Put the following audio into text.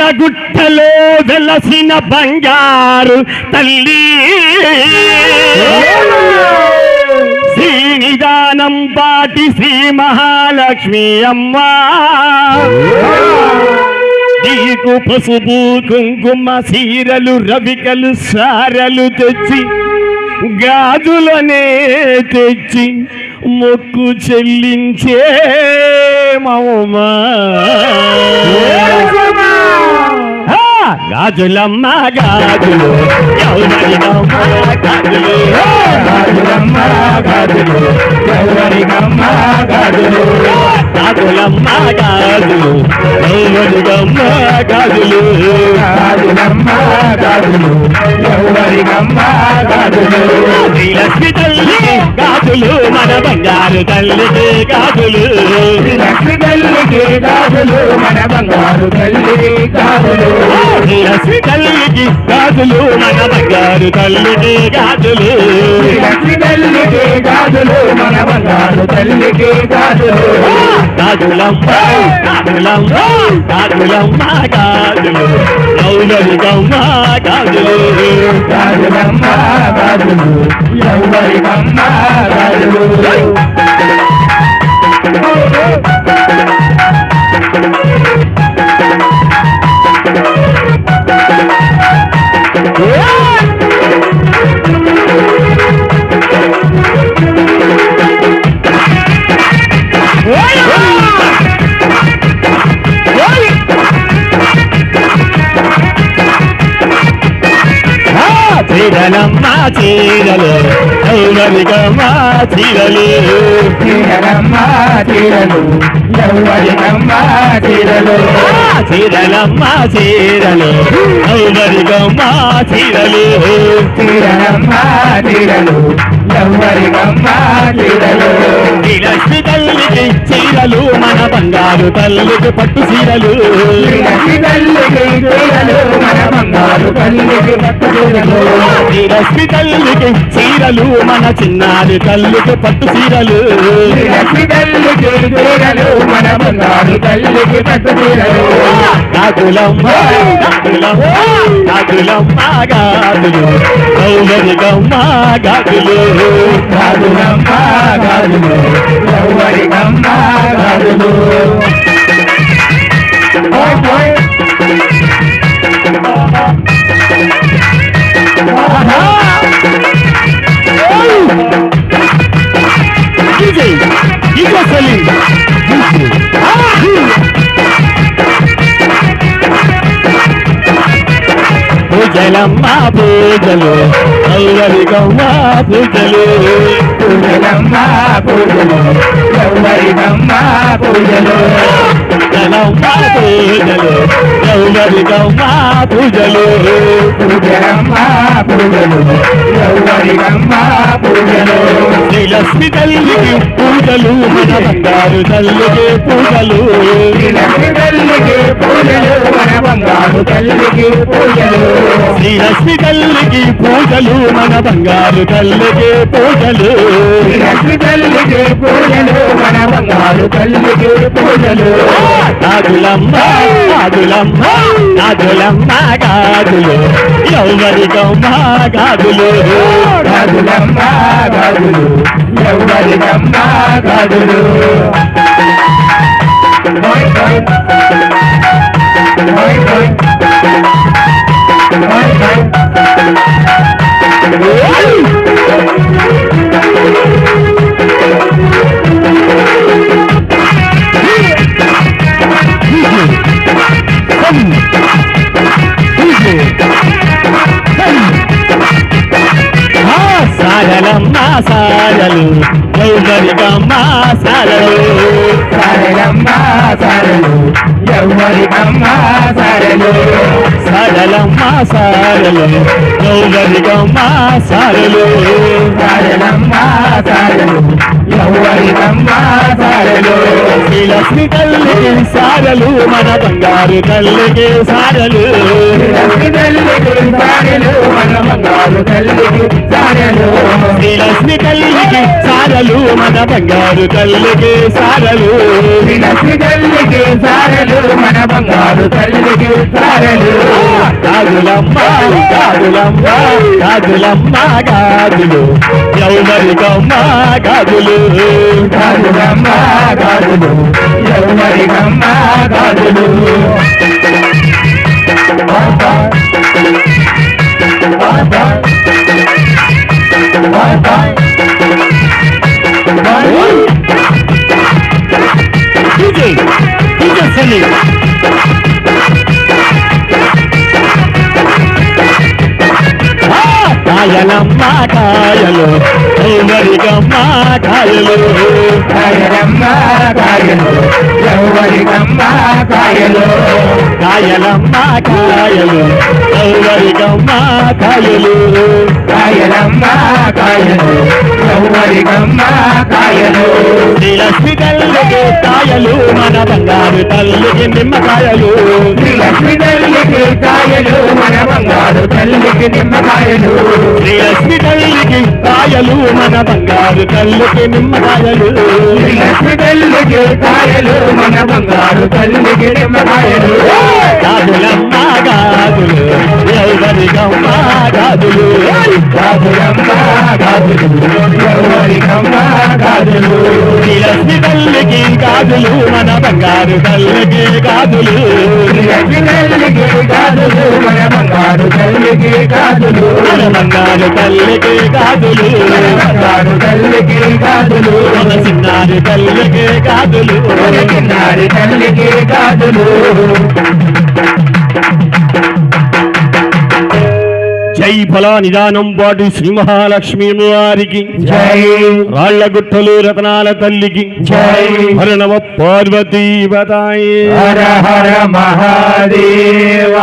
పంజాగుట్ట గుట్టలో వెలసిన బంగారు తల్లి. శ్రీనిదానం పాటి శ్రీ మహాలక్ష్మి అమ్మ. నీకు పసుపు కుంకుమ సీరలు రవికలు సారలు తెచ్చి గాజులనే తెచ్చి మొక్కు చెల్లించే మౌమా. గాజులమ్మ గాజులు. ఎవరినమ్మ గాజులు గాజులమ్మ గాజులు. ఎవరికమ్మ గాజులు గాజులమ్మ గాజులు. ఎవరినమ్మ గాజులు గాజులమ్మ గాజులు. ఎవరికమ్మ గాజులు శ్రీలక్ష్మి తల్లికి గాజులు మన బంగారు తల్లికి గాజులు. లక్ష్మి తల్లికి గాజులు మన బంగారు తల్లి గాజులు శ్రీలక్ష్మి తల్లికి గాజులు మన బంగారు తల్లికి గాజులు. లక్ష్మి తల్లికి గాజులు మన బంగారు తల్లికి గాజులు గాజులమ్మ గాజులమ్మ గాజులమ్మ గాజులు నౌలరికమ్మ గాజులు గాజులమ్మ గాజులు ఎవరికమ్మ గాజులు చీరలమ్మ చీరలు చీరలమ్మ చీరలు ఎవరికమ్మ చీరలు. చీరలమ్మ చీరలు నౌలరికమ్మ చీరలు. చీరలమ్మ చీరలు ఎవరికమ్మ చీరలు. తల్లికి చీరలు మన బంగారు తల్లికి పట్టు చీరలు. లక్ష్మి తల్లికి చీరలు మన బంగారు తల్లికి పట్టు చీరలు. శ్రీలక్ష్మి తల్లికి చీరలు మన చిన్నారి తల్లికి పట్టు చీరలు. లక్ష్మి తల్లికి చీరలు మన బంగారు తల్లికి పట్టు చీరలు. గాజులమ్మ గాజులమ్మ గాజులమ్మ గాజులు గౌరవిగమ్మ గాగులు పూజలమ్మ పూజలు గౌరవిగమ్మ పూజలు. పూజలమ్మ పూజలు ఎవరికమ్మ పూజలు. పూజలమ్మ పూజలు గౌరవిగమ్మ పూజలు. పూజలమ్మ పూజలు ఎవరికమ్మ శ్రీలక్ష్మి తల్లికి పూజలు మన బంగారు తల్లికి పూజలు. తల్లికి పూజలు మన బంగారు తల్లికి పూజలు. శ్రీలక్ష్మి తల్లికి పూజలు మన బంగారు తల్లికి పూజలు. లక్ష్మి తల్లికి పూజలు బంగారు తల్లికి పూజలు గాజులమ్మ గాజులమ్మ గాజులమ్మ గాజులు ఎవరికమ్మ గాజులు గాజులమ్మ గాజులు ఎవరికమ్మ గాజులు ఓయ్ ఓయ్. ఓయ్ ఓయ్. సారలు ఎవరికమ్మ సారలు సారలమ్మ సారలు. ఎవరికమ్మ సారలు సారలమ్మ సారలు. ఎవరికమ్మ సారలు సారలమ్మ సారలు. ఎవరికమ్మ సారలు శ్రీలక్ష్మి తల్లికి సారలు. మన బంగారు తల్లికి సారలు. లక్ష్మి తల్లికి సారలు మన బంగారు తల్లికి సారలు శ్రీలక్ష్మి తల్లికి సారలు మన బంగారు తల్లికి సారలు. లక్ష్మి తల్లికి సారలు మన బంగారు తల్లికి సారలు గాజులమ్మ గాజులమ్మ గాజులమ్మ గాజులు. ఎవరికమ్మ గాజులు. గాజులమ్మ గాజులు. ఎవరికమ్మ గాజులు. Hey! కాయలమ్మ కాయలు ఎవరికమ్మ కాయలు. కాయలమ్మ కాయలు ఎవరికమ్మ కాయలు. కాయలమ్మ కాయలు ఎవరికమ్మ కాయలు. కాయలమ్మ కాయలు ఎవరికమ్మ కాయలు. శ్రీలక్ష్మి తల్లికి కాయలు మన బంగారు తల్లికి నిమ్మకాయలు కాయలు మన బంగారు తల్లికి నిమ్మకాయలు శ్రీలక్ష్మి తల్లికి కాయలు మన బంగారు తల్లికి నిమ్మకాయలు శ్రీలక్ష్మి తల్లికి కాయలు మన బంగారు తల్లికి నిమ్మకాయలు ఎవరికమ్మ ఎవరికమ్మ గాజులు. శ్రీలక్ష్మి తల్లికి మన బంగారు తల్లికి గాజులు. శ్రీలక్ష్మి తల్లికి మన బంగారు తల్లికి బంగారు తల్లికి బంగారు మన చిన్నారి తల్లికి మన చిన్నారి తల్లికి గాజులు జై ఫలా నిదానం పాటు శ్రీ మహాలక్ష్మి వారికి జై. రాళ్ళ గుట్టలు రతనాల తల్లికి. జై. హరణవ పార్వతీ బతాయి హర హర మహాదేవ.